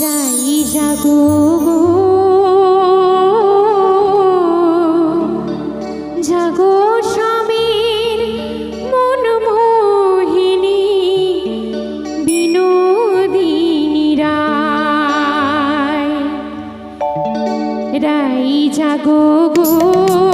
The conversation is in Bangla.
রাই গো গো জাগো স্বামীর মন মোহিনী বিনোদিনী রায় রাইজা গো গো